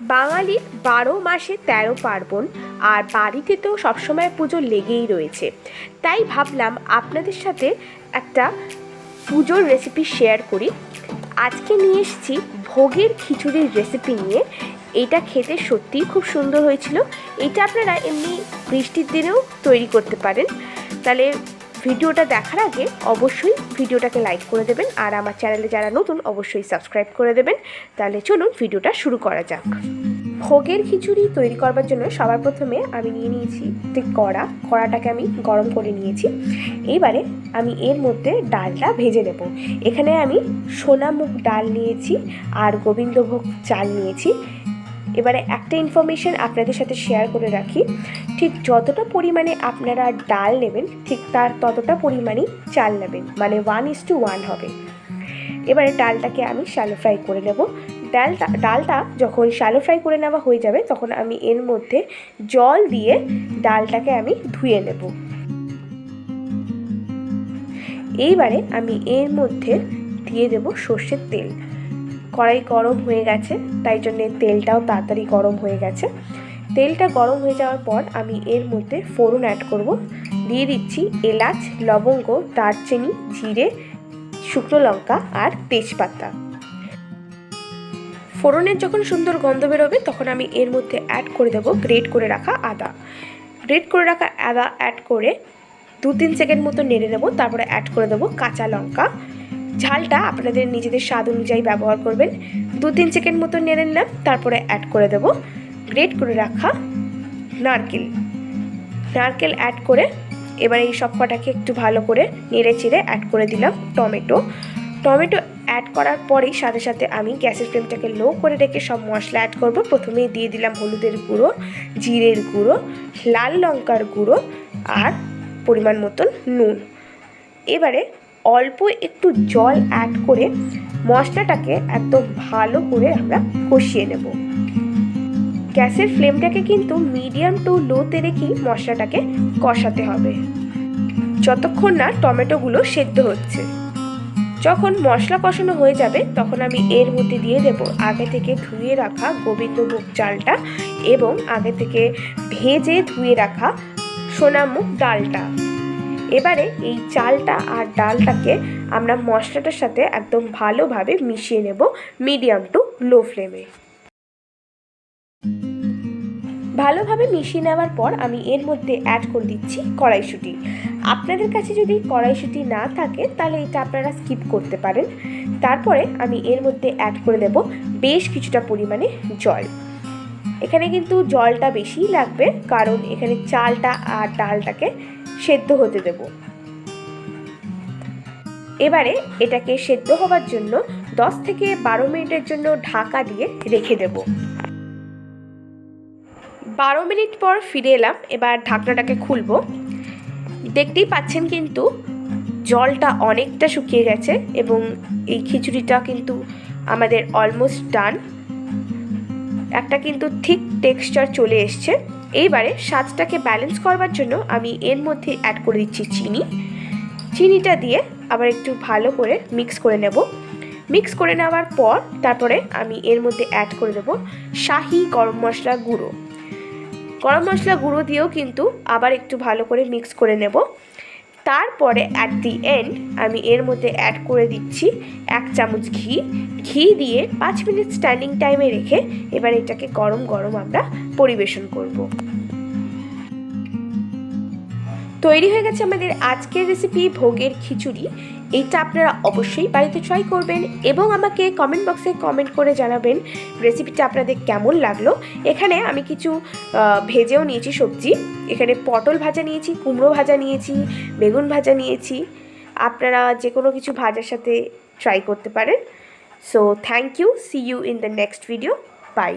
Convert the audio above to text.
বাঙালির বারো মাসে তেরো পার্বণ আর বাড়িতে তো সবসময় পুজো লেগেই রয়েছে। তাই ভাবলাম আপনাদের সাথে একটা পুজোর রেসিপি শেয়ার করি। আজকে নিয়ে এসেছি ভোগের খিচুড়ির রেসিপি নিয়ে। এটা খেতে সত্যিই খুব সুন্দর হয়েছিল। এটা আপনারা এমনি বৃষ্টির দিনেও তৈরি করতে পারেন। তাহলে ভিডিওটা দেখার আগে অবশ্যই ভিডিওটাকে লাইক করে দেবেন আর আমার চ্যানেলে যারা নতুন, অবশ্যই সাবস্ক্রাইব করে দেবেন। তাহলে চলুন ভিডিওটা শুরু করা যাক। ভোগের খিচুড়ি তৈরি করবার জন্য সবার প্রথমে আমি নিয়ে নিয়েছি একটি কড়া। কড়াটাকে আমি গরম করে নিয়েছি। এইবারে আমি এর মধ্যে ডালটা ভেজে নেব। এখানে আমি সোনামুখ ডাল নিয়েছি আর গোবিন্দভোগ চাল নিয়েছি। এবারে একটা ইনফরমেশন আপনাদের সাথে শেয়ার করে রাখি। ঠিক যতটা পরিমাণে আপনারা ডাল নেবেন, ঠিক তার ততটা পরিমাণেই চাল নেবেন মানে ওয়ান ইস টু ওয়ান হবে। এবারে ডালটাকে আমি শ্যালো ফ্রাই করে নেব। ডালটা ডালটা যখন শ্যালো ফ্রাই করে নেওয়া হয়ে যাবে, তখন আমি এর মধ্যে জল দিয়ে ডালটাকে আমি ধুয়ে নেব। এইবারে আমি এর মধ্যে দিয়ে দেব সর্ষের তেল। কড়াই গরম হয়ে গেছে, তাই জন্যে তেলটাও তাড়াতাড়ি গরম হয়ে গেছে। তেলটা গরম হয়ে যাওয়ার পর আমি এর মধ্যে ফোড়ন অ্যাড করব। দিয়ে দিচ্ছি এলাচ, লবঙ্গ, দারচিনি, জিরে, শুকনো লঙ্কা আর তেজপাতা। ফোড়নের যখন সুন্দর গন্ধ বেরোবে, তখন আমি এর মধ্যে অ্যাড করে দেবো গ্রেট করে রাখা আদা। গ্রেট করে রাখা আদা অ্যাড করে দু তিন সেকেন্ড মতো নেড়ে নেব, তারপরে অ্যাড করে দেবো কাঁচা লঙ্কা। ঝালটা আপনাদের নিজেদের স্বাদ অনুযায়ী ব্যবহার করবেন। দু তিন সেকেন্ড মতো নেড়ে নিলাম, তারপরে অ্যাড করে দেবো। গ্রেট করে রাখা নারকেল। নারকেল অ্যাড করে এবার এই সব কটাকে একটু ভালো করে নেড়ে চেড়ে অ্যাড করে দিলাম টমেটো। টমেটো অ্যাড করার পরেই সাথে সাথে আমি গ্যাসের ফ্লেমটাকে লো করে রেখে সব মশলা অ্যাড করব। প্রথমেই দিয়ে দিলাম হলুদের গুঁড়ো, জিরের গুঁড়ো, লাল লঙ্কার গুঁড়ো আর পরিমাণ মতন নুন। এবারে অল্প একটু জল অ্যাড করে মশলাটাকে একদম ভালো করে আমরা কষিয়ে নেব। গ্যাসের ফ্লেমটাকে কিন্তু মিডিয়াম টু লোতে রেখেই মশলাটাকে কষাতে হবে। যতক্ষণ না টমেটোগুলো সেদ্ধ হচ্ছে। যখন মশলা কষানো হয়ে যাবে, তখন আমি এর মধ্যে দিয়ে দেব আগে থেকে ধুয়ে রাখা গোবিন্দভোগ চালটা এবং আগে থেকে ভেজে ধুয়ে রাখা সোনামুখ ডালটা। এবারে এই চালটা আর ডালটাকে আমরা মশলাটার সাথে একদম ভালোভাবে মিশিয়ে নেব মিডিয়াম টু লো ফ্লেমে। ভালোভাবে মিশিয়ে নেওয়ার পর আমি এর মধ্যে অ্যাড করে দিচ্ছি কড়াইশুঁটি। আপনাদের কাছে যদি কড়াইশুঁটি না থাকে, তাহলে এটা আপনারা স্কিপ করতে পারেন। তারপরে আমি এর মধ্যে অ্যাড করে দেব বেশ কিছুটা পরিমাণে জল। এখানে কিন্তু জলটা বেশিই লাগবে, কারণ এখানে চালটা আর ডালটাকে সেদ্ধ হতে দেব। এবারে এটাকে সেদ্ধ হওয়ার জন্য 10 থেকে বারো মিনিটের জন্য ঢাকা দিয়ে রেখে দেব। বারো মিনিট পর ফিরে এলাম, এবার ঢাকনাটাকে খুলবো। দেখতেই পাচ্ছেন কিন্তু জলটা অনেকটা শুকিয়ে গেছে এবং এই খিচুড়িটা কিন্তু আমাদের অলমোস্ট ডান একটা কিন্তু ঠিক টেক্সচার চলে এসছে। এইবারে স্বাদটাকে ব্যালেন্স করবার জন্য আমি এর মধ্যে অ্যাড করে দিচ্ছি চিনি। চিনিটা দিয়ে আবার একটু ভালো করে মিক্স করে নেব। মিক্স করে নেওয়ার পর তারপরে আমি এর মধ্যে অ্যাড করে দেবো শাহি গরম মশলা গুঁড়ো। গরম মশলা গুঁড়ো দিয়েও কিন্তু আবার একটু ভালো করে মিক্স করে নেব। তারপরে অ্যাট দি এন্ড আমি এর মধ্যে অ্যাড করে দিচ্ছি এক চামচ ঘি। ঘি দিয়ে পাঁচ মিনিট স্ট্যান্ডিং টাইমে রেখে এবার এটাকে গরম গরম আমরা পরিবেশন করব। তৈরি হয়ে গেছে আমাদের আজকের রেসিপি ভোগের খিচুড়ি। এইটা আপনারা অবশ্যই বাড়িতে ট্রাই করবেন এবং আমাকে কমেন্ট বক্সে কমেন্ট করে জানাবেন রেসিপিটা আপনাদের কেমন লাগল। এখানে আমি কিছু ভেজেও নিয়েছি সবজি। এখানে পটল ভাজা নিয়েছি, কুমড়ো ভাজা নিয়েছি, বেগুন ভাজা নিয়েছি। আপনারা যে কোনো কিছু ভাজার সাথে ট্রাই করতে পারেন। So thank you see you in the next video bye